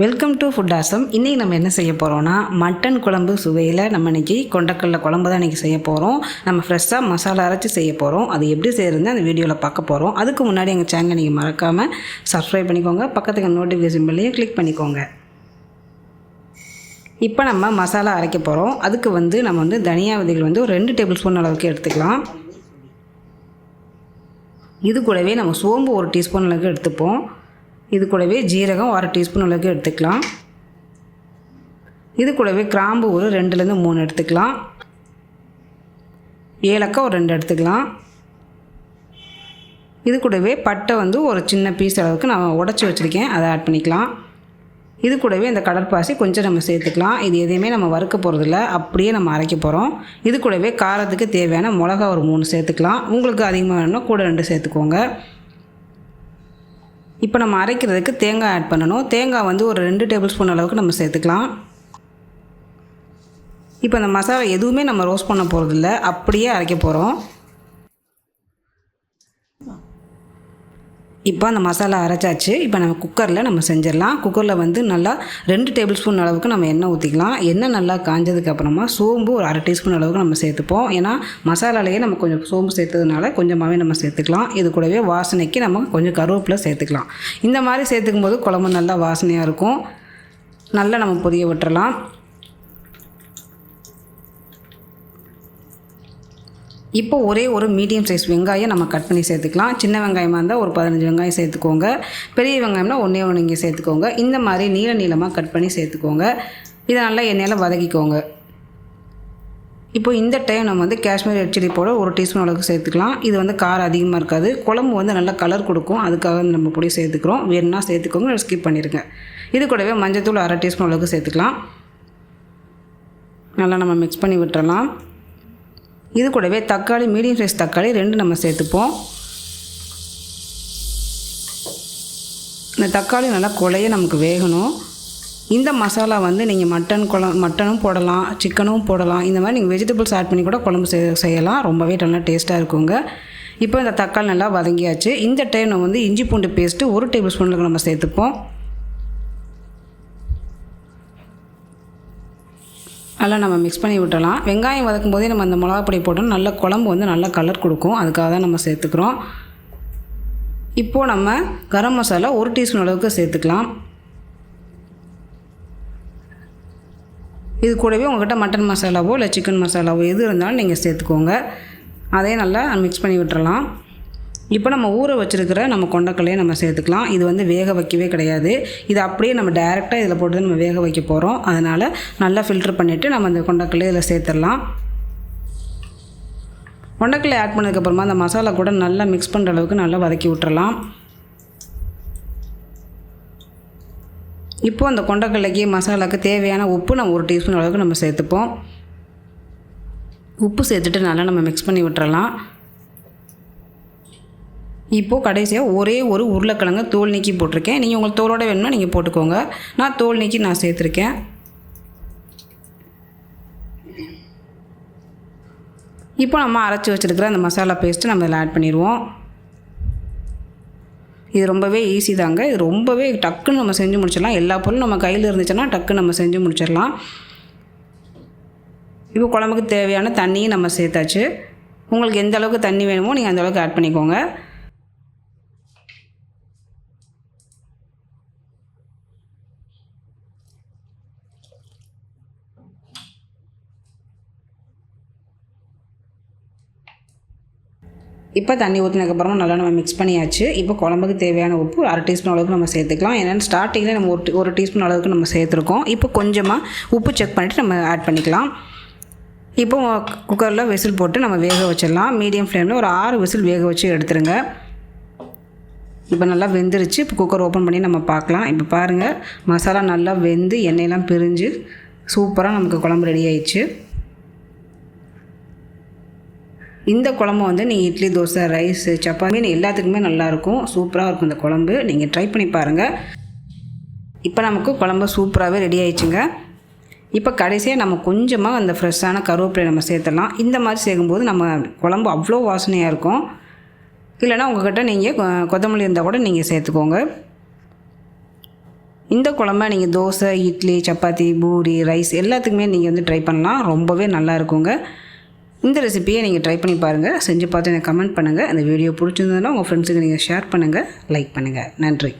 Welcome to food awesome இன்றைக்கி நம்ம என்ன செய்ய போகிறோம்னா மட்டன் குழம்பு சுவையில் நம்ம இன்றைக்கி கொண்டக்கடல குழம்பு தான் இன்றைக்கி செய்ய போகிறோம் நம்ம ஃப்ரெஷ்ஷாக மசாலா அரைச்சி செய்ய போகிறோம் அது எப்படி செய்யறது அந்த வீடியோவில் பார்க்க போகிறோம் அதுக்கு முன்னாடி எங்கள் சேனலை நீங்கள் மறக்காமல் சப்ஸ்கிரைப் பண்ணிக்கோங்க. பக்கத்துக்கு நோட்டிஃபிகேஷன் பில்லையும் கிளிக் பண்ணிக்கோங்க. இப்போ நம்ம மசாலா அரைக்க போகிறோம் அதுக்கு வந்து நம்ம வந்து தனியா விதைகள் வந்து ஒரு ரெண்டு டேபிள் ஸ்பூன் அளவுக்கு எடுத்துக்கலாம். இது கூடவே நம்ம சோம்பு ஒரு டீஸ்பூன் அளவுக்கு எடுத்துப்போம். இது கூடவே ஜீரகம் அரை டீஸ்பூன் அளவுக்கு எடுத்துக்கலாம். இது கூடவே கிராம்பு ஒரு ரெண்டுலேருந்து மூணு எடுத்துக்கலாம். ஏலக்காய் ஒரு ரெண்டு எடுத்துக்கலாம். இது கூடவே பட்டை வந்து ஒரு சின்ன பீஸ் அளவுக்கு நான் உடச்சி வச்சுருக்கேன். அதை ஆட் பண்ணிக்கலாம். இது கூடவே இந்த கடற்பாசி கொஞ்சம் நம்ம சேர்த்துக்கலாம். இது எதையுமே நம்ம வறுக்க போகிறதில்ல அப்படியே நம்ம அரைக்க போகிறோம் இது கூடவே காரத்துக்கு தேவையான மிளகா ஒரு மூணு சேர்த்துக்கலாம். உங்களுக்கு அதிகமாக வேணும்னா கூட ரெண்டு சேர்த்துக்கோங்க. இப்போ நம்ம அரைக்கிறதுக்கு தேங்காய் ஆட் பண்ணணும். தேங்காய் வந்து ஒரு ரெண்டு டேபிள் ஸ்பூன் அளவுக்கு நம்ம சேர்த்துக்கலாம். இப்போ அந்த மசாலா எதுவுமே நம்ம ரோஸ்ட் பண்ண போகிறதில்ல அப்படியே அரைக்க போகிறோம் இப்போ அந்த மசாலா அரைச்சாச்சு. இப்போ நம்ம குக்கரில் நம்ம செஞ்சிடலாம். குக்கரில் வந்து நல்லா ரெண்டு டேபிள் ஸ்பூன் அளவுக்கு நம்ம எண்ணெய் ஊற்றிக்கலாம் எண்ணெய் நல்லா காஞ்சதுக்கு அப்புறமா சோம்பு ஒரு அரை டீஸ்பூன் அளவுக்கு நம்ம சேர்த்துப்போம். ஏன்னா மசாலாலேயே நம்ம கொஞ்சம் சோம்பு சேர்த்ததுனால கொஞ்சமாகவே நம்ம சேர்த்துக்கலாம். இது கூடவே வாசனைக்கு நம்ம கொஞ்சம் கருவேப்பிலை சேர்த்துக்கலாம். இந்த மாதிரி சேர்த்துக்கும் போது குழம்பு நல்லா வாசனையாக இருக்கும். நல்லா நம்ம பொரிய விட்டுறலாம். இப்போ ஒரே ஒரு மீடியம் சைஸ் வெங்காயம் நம்ம கட் பண்ணி சேர்த்துக்கலாம். சின்ன வெங்காயமாக இருந்தால் ஒரு பதினஞ்சு வெங்காயம் சேர்த்துக்கோங்க. பெரிய வெங்காயம்னா ஒன்றே ஒன்று இங்கே சேர்த்துக்கோங்க. இந்த மாதிரி நீள நீளமாக கட் பண்ணி சேர்த்துக்கோங்க. இதை நல்லா எண்ணெயில் வதக்கிக்கோங்க. இப்போ இந்த டைம் நம்ம வந்து காஷ்மீர் ரெட் சில்லி பவுடர் ஒரு டீஸ்பூன் அளவுக்கு சேர்த்துக்கலாம். இது வந்து காரம் அதிகமாக இருக்காது. குழம்பு வந்து நல்லா கலர் கொடுக்கும். அதுக்காக வந்து நம்ம பொடி சேர்த்துக்கிறோம். வேணும்னா சேர்த்துக்கோங்க ஸ்கிப் பண்ணிடுங்க இது கூடவே மஞ்சத்தூள் அரை டீஸ்பூன் அளவுக்கு சேர்த்துக்கலாம். நல்லா நம்ம மிக்ஸ் பண்ணி விட்டுறலாம். இது கூடவே தக்காளி மீடியம் சைஸ் தக்காளி ரெண்டு நம்ம சேர்த்துப்போம். இந்த தக்காளி நல்லா கொலைய நமக்கு வேகணும். இந்த மசாலா வந்து நீங்கள் மட்டன் குழம் மட்டனும் போடலாம் சிக்கனும் போடலாம். இந்த மாதிரி நீங்கள் வெஜிடபிள்ஸ் ஆட் பண்ணி கூட குழம்பு செய் செய்யலாம். ரொம்பவே நல்லா டேஸ்ட்டாக இருக்குங்க. இப்போ இந்த தக்காளி நல்லா வதங்கியாச்சு. இந்த டைம் வந்து இஞ்சி பூண்டு பேஸ்ட்டு ஒரு டேபிள் ஸ்பூனுக்கு நம்ம சேர்த்துப்போம். நல்லா நம்ம மிக்ஸ் பண்ணி விட்டுடலாம். வெங்காயம் வதக்கும் போதே நம்ம அந்த மிளகா பொடி போட்டோம் நல்ல குழம்பு வந்து நல்ல கலர் கொடுக்கும். அதுக்காக தான் நம்ம சேர்த்துக்கிறோம். இப்போது நம்ம கரம் மசாலா ஒரு டீஸ்பூன் அளவுக்கு சேர்த்துக்கலாம். இது கூடவே உங்கள்கிட்ட மட்டன் மசாலாவோ இல்லை சிக்கன் மசாலாவோ எது இருந்தாலும் நீங்கள் சேர்த்துக்கோங்க. அதே நல்லா மிக்ஸ் பண்ணி விட்டுறலாம். இப்போ நம்ம ஊற வச்சுருக்கிற நம்ம கொண்டக்கல்லையை நம்ம சேர்த்துக்கலாம். இது வந்து வேக வைக்கவே கிடையாது. இது அப்படியே நம்ம டைரெக்டாக இதில் போட்டு நம்ம வேக வைக்க போகிறோம் அதனால் நல்லா ஃபில்ட்ரு பண்ணிவிட்டு நம்ம அந்த கொண்டக்கல்லையே இதில் சேர்த்துடலாம். கொண்டக்கல்லை ஆட் பண்ணதுக்கப்புறமா அந்த மசாலா கூட நல்லா மிக்ஸ் பண்ணுற அளவுக்கு நல்லா வதக்கி விட்டுறலாம். இப்போது அந்த கொண்டக்கல்லைக்கு மசாலாவுக்கு தேவையான உப்பு நம்ம ஒரு டீஸ்பூன் அளவுக்கு நம்ம சேர்த்துப்போம். உப்பு சேர்த்துட்டு நல்லா நம்ம மிக்ஸ் பண்ணி விட்டுறலாம். இப்போது கடைசியாக ஒரே ஒரு உருளைக்கிழங்கு தோல் நீக்கி போட்டிருக்கேன். நீங்கள் உங்களுக்கு தோலோட வேணும்னா நீங்கள் போட்டுக்கோங்க. நான் தோல் நீக்கி நான் சேர்த்துருக்கேன். இப்போ நம்ம அரைச்சி வச்சுருக்கிற அந்த மசாலா பேஸ்ட்டு நம்ம இதில் ஆட் பண்ணிடுவோம். இது ரொம்பவே ஈஸி தாங்க. இது ரொம்பவே டக்குன்னு நம்ம செஞ்சு முடிச்சிடலாம். எல்லா பொருளும் நம்ம கையில் இருந்துச்சுன்னா டக்குன்னு நம்ம செஞ்சு முடிச்சிடலாம். இப்போ குழம்புக்கு தேவையான தண்ணியும் நம்ம சேர்த்தாச்சு. உங்களுக்கு எந்த அளவுக்கு தண்ணி வேணுமோ நீங்கள் அந்தளவுக்கு ஆட் பண்ணிக்கோங்க. இப்போ தண்ணி ஊற்றினதுக்கப்புறமா நல்லா நம்ம மிக்ஸ் பண்ணியாச்சு. இப்போ குழம்புக்கு தேவையான உப்பு அரை டீஸ்பூன் அளவுக்கு நம்ம சேர்த்துக்கலாம். ஏன்னா ஸ்டார்டிங்கில் நம்ம ஒரு ஒரு டீஸ்பூன் அளவுக்கு நம்ம சேர்த்துருக்கோம். இப்போ கொஞ்சமாக உப்பு செக் பண்ணிவிட்டு நம்ம ஆட் பண்ணிக்கலாம். இப்போ குக்கரில் விசில் போட்டு நம்ம வேக வச்சிடலாம். மீடியம் ஃப்ளேமில் ஒரு ஆறு விசில் வேக வச்சு எடுத்துருங்க. இப்போ நல்லா வெந்துருச்சு. இப்போ குக்கர் ஓப்பன் பண்ணி நம்ம பார்க்கலாம். இப்போ பாருங்கள் மசாலா நல்லா வெந்து எண்ணெயெல்லாம் பிரிஞ்சு சூப்பராக நமக்கு குழம்பு ரெடி ஆயிடுச்சு. இந்த குழம்பு வந்து நீங்கள் இட்லி தோசை ரைஸ் சப்பாத்தி எல்லாத்துக்குமே நல்லாயிருக்கும். சூப்பராக இருக்கும் இந்த குழம்பு. நீங்கள் ட்ரை பண்ணி பாருங்கள் இப்போ நமக்கு குழம்பு சூப்பராகவே ரெடி ஆயிடுச்சுங்க. இப்போ கடைசியாக நம்ம கொஞ்சமாக அந்த ஃப்ரெஷ்ஷான கருவேப்பிலை நம்ம சேர்த்துடலாம். இந்த மாதிரி சேர்க்கும்போது நம்ம குழம்பு அவ்வளோ வாசனையாக இருக்கும். இல்லைனா உங்கள்கிட்ட நீங்கள் கொ- கொத்தமல்லி இருந்தால் கூட நீங்கள் சேர்த்துக்கோங்க. இந்த குழம்ப நீங்கள் தோசை இட்லி சப்பாத்தி பூரி ரைஸ் எல்லாத்துக்குமே நீங்கள் வந்து ட்ரை பண்ணலாம். ரொம்பவே நல்லா இருக்குங்க. இந்த ரெசிபியை நீங்கள் ட்ரை பண்ணி பாருங்கள் செஞ்சு பார்த்து எனக்கு கமெண்ட் பண்ணுங்கள் அந்த வீடியோ பிடிச்சிருந்ததுன்னா உங்கள் ஃப்ரெண்ட்ஸுக்கு நீங்கள் ஷேர் பண்ணுங்கள் லைக் பண்ணுங்கள் நன்றி.